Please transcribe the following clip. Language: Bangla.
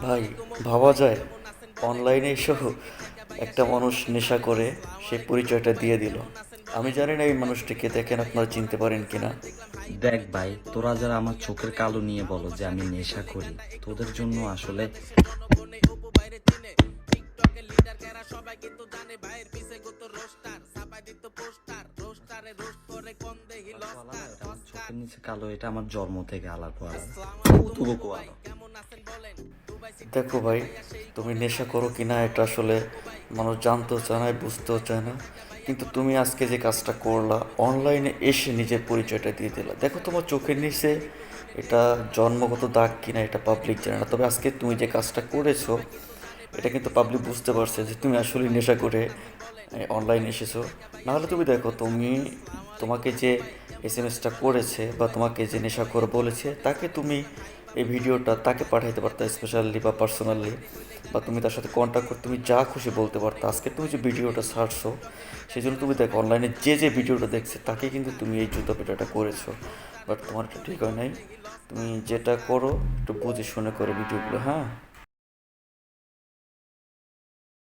ভাই ভাবা যায় অনলাইনে এসেও একটা মানুষ নেশা করে সে পরিচয়টা দিয়ে দিল। আমি জানি না এই মানুষটিকে দেখেন আপনারা চিনতে পারেন কিনা। দেখ ভাই তোরা যারা আমার চোখের কালো নিয়ে বলো যে আমি নেশা করি তোদের জন্য আসলে কালো এটা আমার জন্ম থেকে তবু আলাদা দেখো ভাই, তুমি নেশা করো কিনা এটা আসলে মানুষ জানতেও চায় না, বুঝতেও চায় না। কিন্তু তুমি আজকে যে কাজটা করলা অনলাইনে এসে নিজের পরিচয়টা দিয়ে দিলা। দেখো তোমার চোখের নিচে এটা জন্মগত দাগ কিনা এটা পাবলিক জানে না। তবে আজকে তুমি যে কাজটা করেছ, এটা কিন্তু পাবলিক বুঝতে পারছে যে তুমি আসলে নেশা করে অনলাইনে এসেছ। নাহলে তুমি দেখো, তুমি তোমাকে যে এস এম এসটা করেছে বা তোমাকে যে নেশা করে বলেছে, তাকে তুমি এই ভিডিওটা তাকে পাঠাইতে পারতা স্পেশালি বা পার্সোনালি বা তুমি তার সাথে কন্ট্যাক্ট করে তুমি যা খুশি বলতে পারতা। আজকে তুমি যে ভিডিওটা ছাড়ছো সেই জন্য তুমি দেখো অনলাইনে যে যে ভিডিওটা দেখছে, তাকে কিন্তু তুমি এই জুতো পেটাটা করেছ। বাট তোমার এটা ঠিক হয় নাই। তুমি যেটা করো, একটু বুঝে শুনে করো ভিডিওগুলো হ্যাঁ?